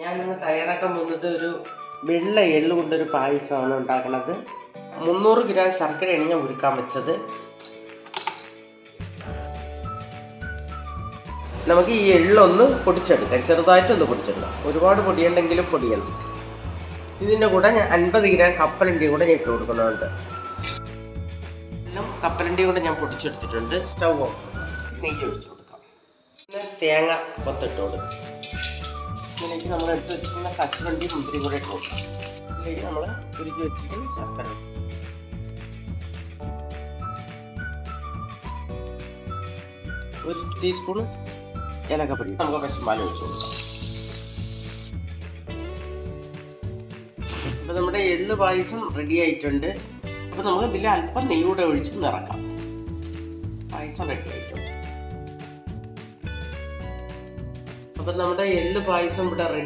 ഞാനിന്ന് തയ്യാറാക്കാൻ പോകുന്നത് ഒരു വെള്ള എള്ളു കൊണ്ടൊരു പായസമാണ് ഉണ്ടാക്കുന്നത് മുന്നൂറ് ഗ്രാം ശർക്കരയാണ് ഞാൻ ഉരുക്കാൻ വെച്ചത്. നമുക്ക് ഈ എള്ളൊന്ന് പൊടിച്ചെടുക്കാം. ചെറുതായിട്ടൊന്ന് പൊടിച്ചെടുക്കാം. ഒരുപാട് പൊടിയുണ്ടെങ്കിലും പൊടിയണം. ഇതിന്റെ കൂടെ ഞാൻ അൻപത് ഗ്രാം കപ്പലിന്റെ കൂടെ ഞാൻ ഇട്ട് കൊടുക്കുന്നുണ്ട്. എല്ലാം കപ്പലിന്റെ കൂടെ ഞാൻ പൊടിച്ചെടുത്തിട്ടുണ്ട്. Stove off. നെയ്യ് ഒഴിച്ചു കൊടുക്കാം. പിന്നെ തേങ്ങ കൊത്തിട്ട് കൊടുക്കാം. ഇതിലേക്ക് നമ്മൾ എടുത്ത് വെച്ചിരിക്കുന്ന കശുവണ്ടി മുന്തിരി കൂടെ ഇട്ട് ഇതിലേക്ക് നമ്മൾ ഉരുക്കി വെച്ചിരിക്കുന്ന ശർക്കര. ഒരു ടീസ്പൂൺ ഏലക്കപ്പൊടി. നമുക്ക് പശുമാല ഒഴിച്ചു കൊടുക്കാം. അപ്പോൾ നമ്മുടെ എള്ള് പായസം റെഡി ആയിട്ടുണ്ട്. അപ്പോൾ നമുക്ക് ഇതിൽ അല്പം നെയ്യൂടെ ഒഴിച്ച് നിറക്കാം. പായസം റെഡി ആയിട്ടുണ്ട്. അപ്പം നമ്മുടെ എള്ള് പായസം ഇവിടെ റെഡി